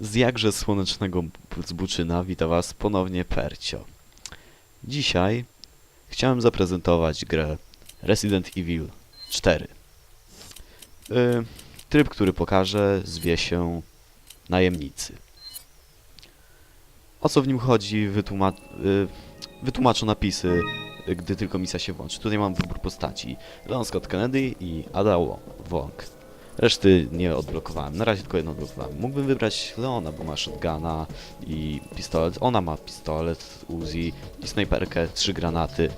Z jakże słonecznego zbuczyna wita was ponownie Percio. Dzisiaj chciałem zaprezentować grę Resident Evil 4. Y, tryb, który pokażę, zwie się Najemnicy. O co w nim chodzi, y, wytłumaczę napisy, gdy tylko misja się włączy. Tutaj mam wybór postaci. Leon Scott Kennedy i Ada Wong. Reszty nie odblokowałem. Na razie tylko jedno odblokowałem. Mógłbym wybrać Leona, bo ma shotguna i pistolet. Ona ma pistolet, Uzi i snajperkę, trzy granaty.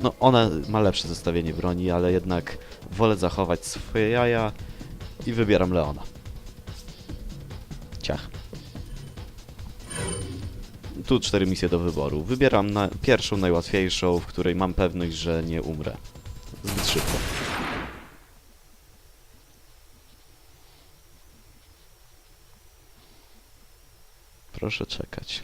No, ona ma lepsze zestawienie broni, ale jednak wolę zachować swoje jaja i wybieram Leona. Ciach. Tu cztery misje do wyboru. Wybieram na pierwszą, najłatwiejszą, w której mam pewność, że nie umrę. Zbyt szybko. Proszę czekać.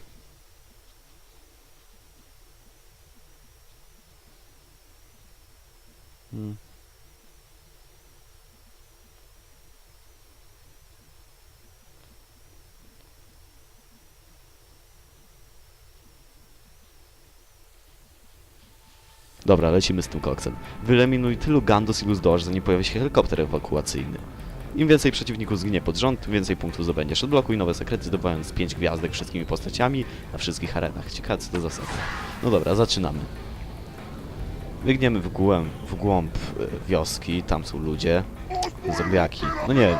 Hmm. Dobra, lecimy z tym koksem. Wyeliminuj tylu Gandos, ilu zdołasz, zanim pojawi się helikopter ewakuacyjny. Im więcej przeciwników zginie pod rząd, tym więcej punktów zdobędziesz. Odblokuj nowe sekrety, zdobywając 5 gwiazdek wszystkimi postaciami na wszystkich arenach. Ciekawe co to za sekret. No dobra, zaczynamy. Biegniemy w głąb, w głąb e, wioski, tam są ludzie, zombiaki. No nie,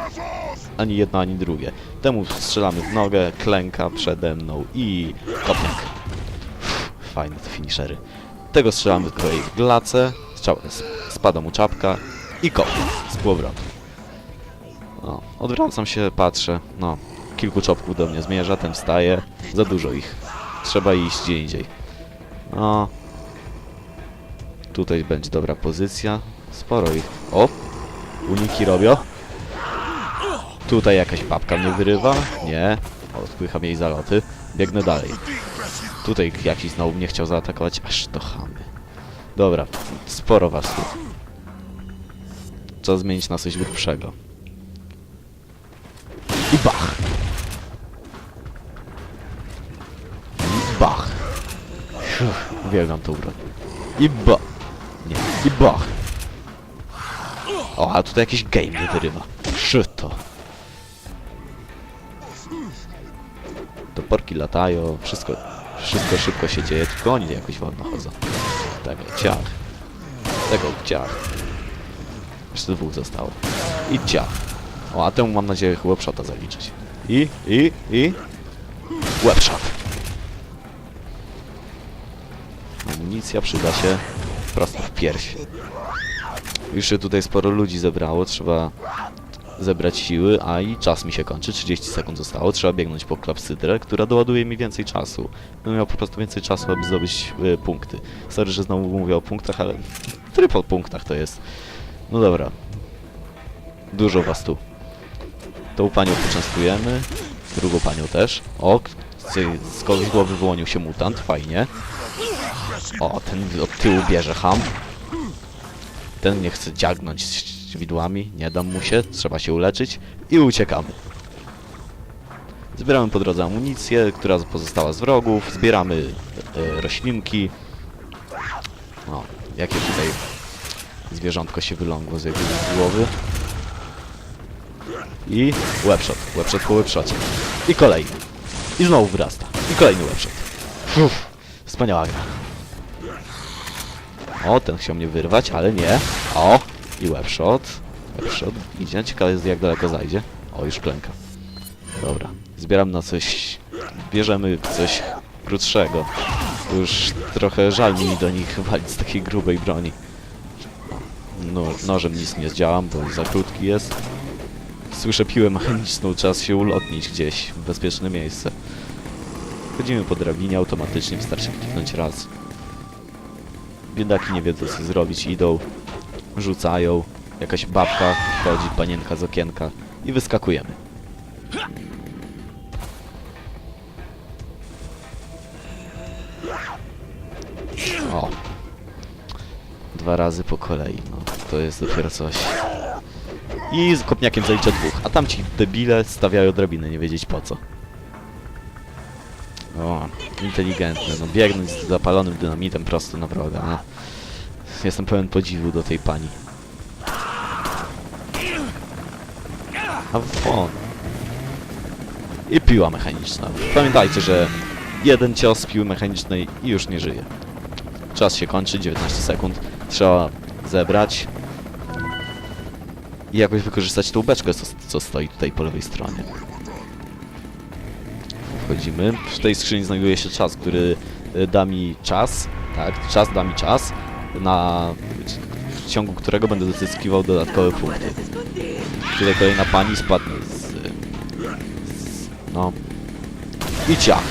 ani jedno, ani drugie. Temu strzelamy w nogę, klęka przede mną i kopniak. Fajne te finishery. Tego strzelamy z kolei w glacę, spada mu czapka i kopniak z powrotem. No, odwracam się, patrzę, no, kilku czopków do mnie zmierza, ten wstaje, za dużo ich. Trzeba iść gdzie indziej. No, tutaj będzie dobra pozycja, sporo ich. O, uniki robią. Tutaj jakaś babka mnie wyrywa, nie, odpycham jej zaloty, biegnę dalej. Tutaj jakiś znowu mnie chciał zaatakować, aż to chamy. Dobra, sporo was tu. Trzeba zmienić na coś grubszego. I bach. I bach. Uff, Uwielbiam tą broń. I ba... Nie. I bach. O, a tutaj jakiś game mnie wyrywa. Szyto. Toporki latają, wszystko, wszystko szybko się dzieje, tylko oni jakoś wolno chodzą. Tego ciach. Tego ciach. Jeszcze dwóch zostało. I ciach. O, a temu mam nadzieję łebshota zaliczyć. I, i, i... Łebshot. Amunicja przyda się prosto w pierś. Już się tutaj sporo ludzi zebrało, trzeba zebrać siły, a i czas mi się kończy, 30 sekund zostało, trzeba biegnąć po klapsydrę, która doładuje mi więcej czasu. Będę miał po prostu więcej czasu, aby zdobyć y, punkty. Sorry, że znowu mówię o punktach, ale tryb o punktach to jest. No dobra. Dużo was tu. Tą panią poczęstujemy, drugą panią też. O, z, z głowy wyłonił się mutant, fajnie. O, ten od tyłu bierze ham. Ten nie chce dziagnąć widłami, nie dam mu się, trzeba się uleczyć i uciekamy. Zbieramy po drodze amunicję, która pozostała z wrogów, zbieramy e, roślinki. O, jakie tutaj zwierzątko się wylągło z jego głowy. I webshot, webshot po webshocie. I kolejny. I znowu wyrasta. I kolejny webshot. Uff, wspaniała gra. O, ten chciał mnie wyrwać, ale nie. O, i webshot. Webshot idzie. Ciekawe jest jak daleko zajdzie. O, już klęka. Dobra. Zbieram na coś... Bierzemy coś krótszego. Już trochę żal mi do nich walić z takiej grubej broni. No, nożem nic nie zdziałam, bo za krótki jest. Słyszę piłę mechaniczną, czas się ulotnić gdzieś w bezpieczne miejsce. Chodzimy po drabinie automatycznie, wystarczy kliknąć raz. Biedaki nie wiedzą co zrobić, idą, rzucają, jakaś babka wchodzi, panienka z okienka i wyskakujemy. O. Dwa razy po kolei, no. To jest dopiero coś. I z kopniakiem zaliczę dwóch, a tamci debile stawiają drabiny, nie wiedzieć po co. O, inteligentny, no biegnąć z zapalonym dynamitem prosto na wroga, no. Jestem pełen podziwu do tej pani. A won. I piła mechaniczna. Pamiętajcie, że jeden cios piły mechanicznej i już nie żyje. Czas się kończy, 19 sekund. Trzeba zebrać i jakoś wykorzystać tą beczkę, co, co stoi tutaj po lewej stronie. Wchodzimy. W tej skrzyni znajduje się czas, który y, da mi czas, tak, czas da mi czas, na, w ciągu którego będę zyskiwał dodatkowe punkty. Tutaj kolejna pani spadnie z, z no i ciach.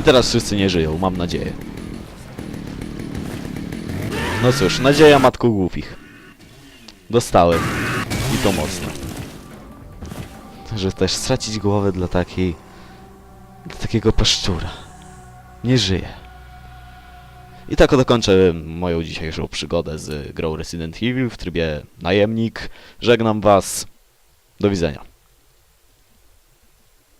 I teraz wszyscy nie żyją, mam nadzieję. No cóż, nadzieja matką głupich. Dostałem. I to mocno. Że też stracić głowę dla takiej... Dla takiego paszczura. Nie żyje. I tak oto kończę moją dzisiejszą przygodę z grą Resident Evil w trybie najemnik. Żegnam was. Do widzenia.